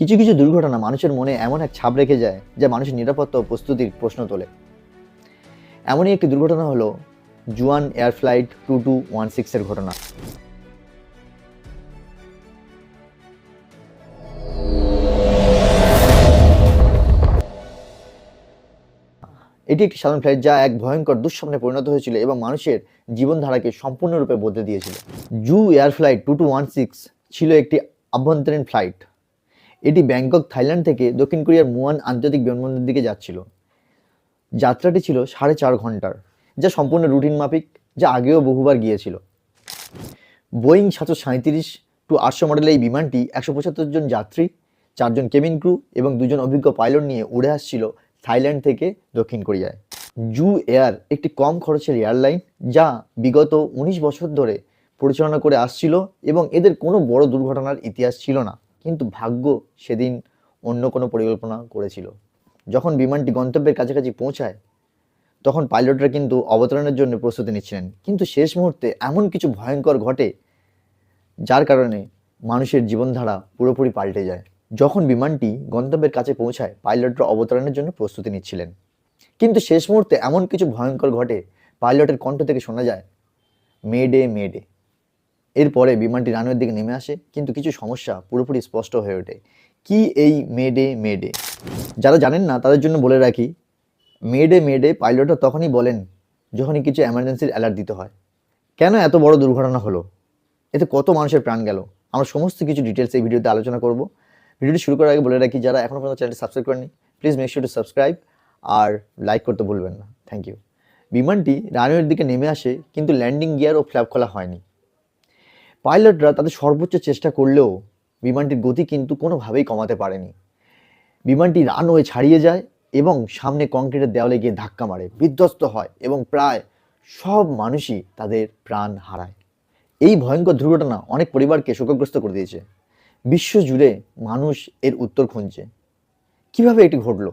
কিছু কিছু দুর্ঘটনা মানুষের মনে এমন এক ছাপ রেখে যায় যা মানুষের নিরাপত্তা ও প্রস্তুতির প্রশ্ন তোলে। এমনই একটি দুর্ঘটনা হলো Ju Air flight two two one সিক্সের ঘটনা। এটি একটি সাধারণ ফ্লাইট যা এক ভয়ঙ্কর দুঃস্বপ্নে পরিণত হয়েছিল এবং মানুষের জীবনধারাকে সম্পূর্ণরূপে বদলে দিয়েছিল। Ju Air flight two two one six ছিল একটি আভ্যন্তরীণ ফ্লাইট। এটি ব্যাংকক, থাইল্যান্ড থেকে দক্ষিণ কোরিয়ার মুয়ান আন্তর্জাতিক বিমানবন্দরের দিকে যাচ্ছিল। যাত্রাটি ছিল সাড়ে চার ঘণ্টার, যা সম্পূর্ণ রুটিন মাফিক, যা আগেও বহুবার গিয়েছিল। বোয়িং সাতশো সাঁত্রিশ টু আটশো মডেলের এই বিমানটি একশো পঁচাত্তর জন যাত্রী, চারজন কেবিন ক্রু এবং দুজন অভিজ্ঞ পাইলট নিয়ে উড়ে আসছিল থাইল্যান্ড থেকে দক্ষিণ কোরিয়ায়। জু এয়ার একটি কম খরচের এয়ারলাইন, যা বিগত উনিশ বছর ধরে পরিচালনা করে আসছিল এবং এদের কোনো বড় দুর্ঘটনার ইতিহাস ছিল না। কিন্তু ভাগ্য সেদিন অন্য কোনো পরিকল্পনা করেছিল। যখন বিমানটি গন্তব্যের কাছাকাছি পৌঁছায়, তখন পাইলটরা কিন্তু অবতরণের জন্য প্রস্তুতি নিচ্ছিলেন। কিন্তু শেষ মুহূর্তে এমন কিছু ভয়ঙ্কর ঘটে, যার কারণে মানুষের জীবনধারা পুরোপুরি পাল্টে যায়। যখন বিমানটি গন্তব্যের কাছে পৌঁছায়, পাইলটরা অবতরণের জন্য প্রস্তুতি নিচ্ছিলেন। কিন্তু শেষ মুহূর্তে এমন কিছু ভয়ঙ্কর ঘটে, পাইলটের কণ্ঠ থেকে শোনা যায় মেডে মেডে এরপরে বিমানটি রানওয়ের দিকে নেমে আসে, কিন্তু কিছু সমস্যা পুরোপুরি স্পষ্ট হয়ে ওঠে। কি এই মেডে মেডে? যারা জানেন না, তাদের জন্য বলে রাখি, মেডে মেডে পাইলটরা তখনই বলেন যখনই কিছু এমার্জেন্সির অ্যালার্ট দিতে হয়। কেন এত বড় দুর্ঘটনা হলো? এতে কত মানুষের প্রাণ গেল? আমরা সমস্ত কিছু ডিটেলস এই ভিডিওতে আলোচনা করব। ভিডিওটি শুরু করার আগে বলে রাখি, যারা এখনও পর্যন্ত চ্যানেলটি সাবস্ক্রাইব করেনি please make sure to subscribe R like করতে ভুলবেন না। থ্যাংক ইউ বিমানটি রানওয়ের দিকে নেমে আসে, কিন্তু ল্যান্ডিং গিয়ার ও ফ্ল্যাপ খোলা হয়নি। পাইলটরা তাদের সর্বোচ্চ চেষ্টা করলেও বিমানটির গতি কিন্তু কোনোভাবেই কমাতে পারেনি। বিমানটি রানওয়ে ছাড়িয়ে যায় এবং সামনে কংক্রিটের দেওয়ালে গিয়ে ধাক্কা মারে, বিধ্বস্ত হয় এবং প্রায় সব মানুষই তাদের প্রাণ হারায়। এই ভয়ঙ্কর দুর্ঘটনা অনেক পরিবারকে শোকগ্রস্ত করে দিয়েছে। বিশ্ব জুড়ে মানুষ এর উত্তর খুঁজছে। কীভাবে এটি ঘটলো?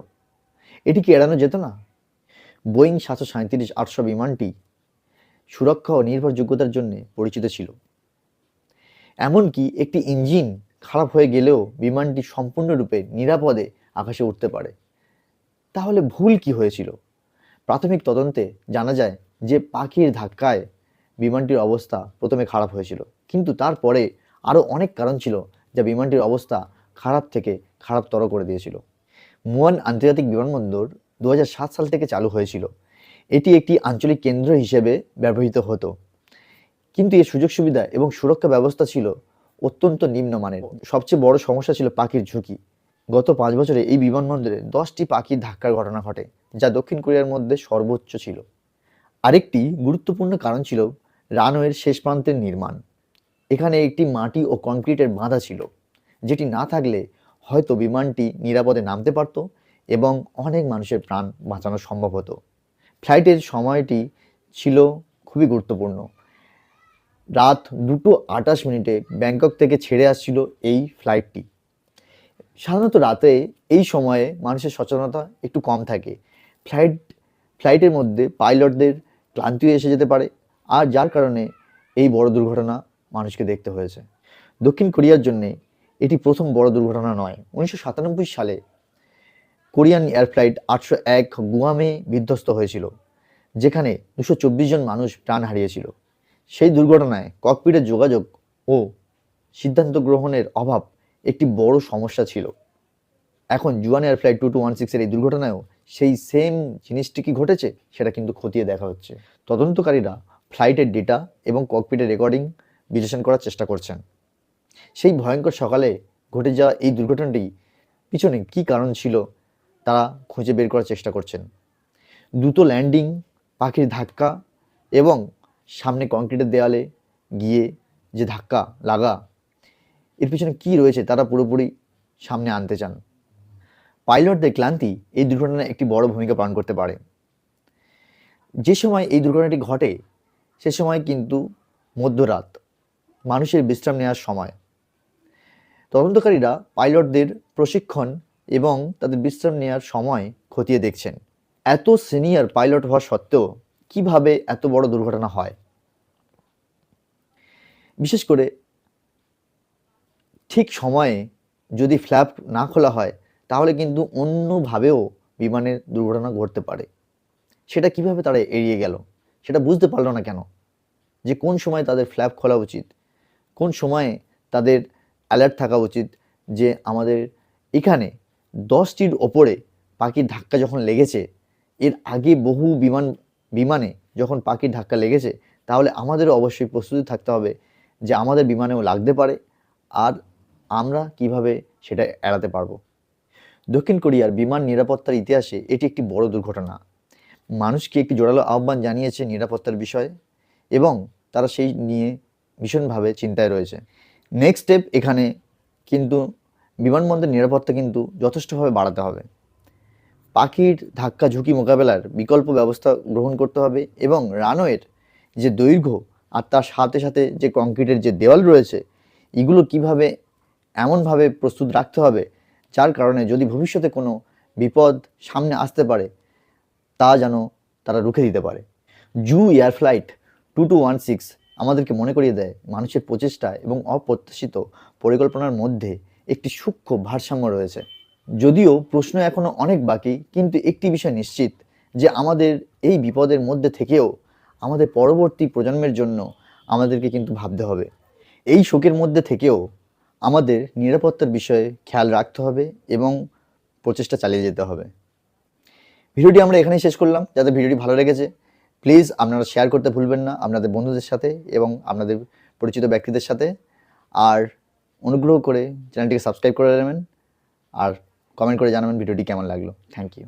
এটি কি এড়ানো যেত না? বোয়িং সাতশো সাঁত্রিশ আটশো বিমানটি সুরক্ষা ও নির্ভরযোগ্যতার জন্য পরিচিত ছিল। এমনকি একটি ইঞ্জিন খারাপ হয়ে গেলেও বিমানটি সম্পূর্ণরূপে নিরাপদে আকাশে উঠতে পারে। তাহলে ভুল কি হয়েছিল? প্রাথমিক তদন্তে জানা যায় যে পাখির ধাক্কায় বিমানটির অবস্থা প্রথমে খারাপ হয়েছিল। কিন্তু তারপরে আরও অনেক কারণ ছিল যা বিমানটির অবস্থা খারাপ থেকে খারাপতর করে দিয়েছিল। মুয়ান আন্তর্জাতিক বিমানবন্দর দু হাজার সাত সাল থেকে চালু হয়েছিল। এটি একটি আঞ্চলিক কেন্দ্র হিসেবে ব্যবহৃত হতো। কিন্তু এর সুযোগ সুবিধা এবং সুরক্ষা ব্যবস্থা ছিল অত্যন্ত নিম্নমানের সবচেয়ে বড় সমস্যা ছিল পাখির ঝুঁকি। গত পাঁচ বছরে এই বিমানবন্দরে দশটি পাখির ধাক্কার ঘটনা ঘটে, যা দক্ষিণ কোরিয়ার মধ্যে সর্বোচ্চ ছিল। আরেকটি গুরুত্বপূর্ণ কারণ ছিল রানওয়ের শেষ প্রান্তের নির্মাণ। এখানে একটি মাটি ও কংক্রিটের বাঁধা ছিল, যেটি না থাকলে হয়তো বিমানটি নিরাপদে নামতে পারত এবং অনেক মানুষের প্রাণ বাঁচানো সম্ভব হতো। ফ্লাইটের সময়টি ছিল খুবই গুরুত্বপূর্ণ। রাত দুটো আটাশ মিনিটে ব্যাংকক থেকে ছেড়ে আসছিল এই ফ্লাইটটি সাধারণত রাতে এই সময়ে মানুষের সচেতনতা একটু কম থাকে। ফ্লাইট ফ্লাইটের মধ্যে পাইলটদের ক্লান্তিও এসে যেতে পারে, আর যার কারণে এই বড় দুর্ঘটনা মানুষকে দেখতে হয়েছে। দক্ষিণ কোরিয়ার জন্যে এটি প্রথম বড় দুর্ঘটনা নয়। উনিশশো সাতানব্বই সালে কোরিয়ান এয়ার ফ্লাইট আটশো এক গুয়ামে বিধ্বস্ত হয়েছিল, যেখানে দুশো চব্বিশ জন মানুষ প্রাণ হারিয়েছিল। সেই দুর্ঘটনায় ককপিটের যোগাযোগ ও সিদ্ধান্ত গ্রহণের অভাব একটি বড় সমস্যা ছিল। এখন Ju Air flight two two one সিক্সের এই দুর্ঘটনায়ও সেই সেম জিনিসটি কি ঘটেছে সেটা কিন্তু খতিয়ে দেখা হচ্ছে। তদন্তকারীরা ফ্লাইটের ডেটা এবং ককপিটের রেকর্ডিং বিশ্লেষণ করার চেষ্টা করছেন। সেই ভয়ঙ্কর সকালে ঘটে যাওয়া এই দুর্ঘটনাটি পিছনে কী কারণ ছিল তারা খুঁজে বের করার চেষ্টা করছেন। দ্রুত ল্যান্ডিং পাখির ধাক্কা এবং সামনে কংক্রিটের দেওয়ালে গিয়ে যে ধাক্কা লাগা, এর পিছনে কী রয়েছে তারা পুরোপুরি সামনে আনতে চান। পাইলটদের ক্লান্তি এই দুর্ঘটনায় একটি বড় ভূমিকা পালন করতে পারে। যে সময় এই দুর্ঘটনাটি ঘটে, সে সময় কিন্তু মধ্যরাত, মানুষের বিশ্রাম নেওয়ার সময়। তদন্তকারীরা পাইলটদের প্রশিক্ষণ এবং তাদের বিশ্রাম নেওয়ার সময় খতিয়ে দেখছেন। এত সিনিয়র পাইলট হওয়া সত্ত্বেও কীভাবে এত বড় দুর্ঘটনা হয়? বিশেষ করে ঠিক সময়ে যদি ফ্ল্যাপ না খোলা হয়, তাহলে কিন্তু অন্যভাবেও বিমানের দুর্ঘটনা ঘটতে পারে। সেটা কীভাবে তারা এড়িয়ে গেল? সেটা বুঝতে পারল না কেন? যে কোন সময় তাদের ফ্ল্যাপ খোলা উচিত? কোন সময়ে তাদের অ্যালার্ট থাকা উচিত? যে আমাদের এখানে দশটির ওপরে পাখির ধাক্কা যখন লেগেছে, এর আগে বহু বিমান বিমানে যখন পাখির ধাক্কা লেগেছে, তাহলে আমাদেরও অবশ্যই প্রস্তুতি থাকতে হবে যে আমাদের বিমানেও লাগতে পারে আর আমরা কীভাবে সেটা এড়াতে পারব। দক্ষিণ কোরিয়ার বিমান নিরাপত্তার ইতিহাসে এটি একটি বড় দুর্ঘটনা। মানুষকে একটি জোরালো আহ্বান জানিয়েছে নিরাপত্তার বিষয়ে এবং তারা সেই নিয়ে ভীষণভাবে চিন্তায় রয়েছে। নেক্সট স্টেপ এখানে কিন্তু বিমানবন্দরের নিরাপত্তা কিন্তু যথেষ্টভাবে বাড়াতে হবে। পাখির ধাক্কা ঝুঁকি মোকাবেলার বিকল্প ব্যবস্থা গ্রহণ করতে হবে এবং রানওয়ের যে দৈর্ঘ্য আর তার সাথে সাথে যে কংক্রিটের যে দেওয়াল রয়েছে, এগুলো কীভাবে এমনভাবে প্রস্তুত রাখতে হবে, যার কারণে যদি ভবিষ্যতে কোনো বিপদ সামনে আসতে পারে, তা যেন তারা রুখে দিতে পারে। Ju Air flight two two one six আমাদেরকে মনে করিয়ে দেয় মানুষের প্রচেষ্টা এবং অপ্রত্যাশিত পরিকল্পনার মধ্যে একটি সূক্ষ্ম ভারসাম্য রয়েছে। যদিও প্রশ্ন এখনও অনেক বাকি, কিন্তু একটি বিষয় নিশ্চিত, যে আমাদের এই বিপদের মধ্যে থেকেও আমাদের পরবর্তী প্রজন্মের জন্য আমাদেরকে কিন্তু ভাবতে হবে। এই শোকের মধ্যে থেকেও আমাদের নিরাপত্তার বিষয়ে খেয়াল রাখতে হবে এবং প্রচেষ্টা চালিয়ে যেতে হবে। ভিডিওটি আমরা এখানেই শেষ করলাম। যাতে ভিডিওটি ভালো লেগেছে, প্লিজ আপনারা শেয়ার করতে ভুলবেন না আপনাদের বন্ধুদের সাথে এবং আপনাদের পরিচিত ব্যক্তিদের সাথে। আর অনুগ্রহ করে চ্যানেলটিকে সাবস্ক্রাইব করে নেবেন। আর কমেন্ট করে জানাবেন ভিডিওটি কেমন লাগল? Thank you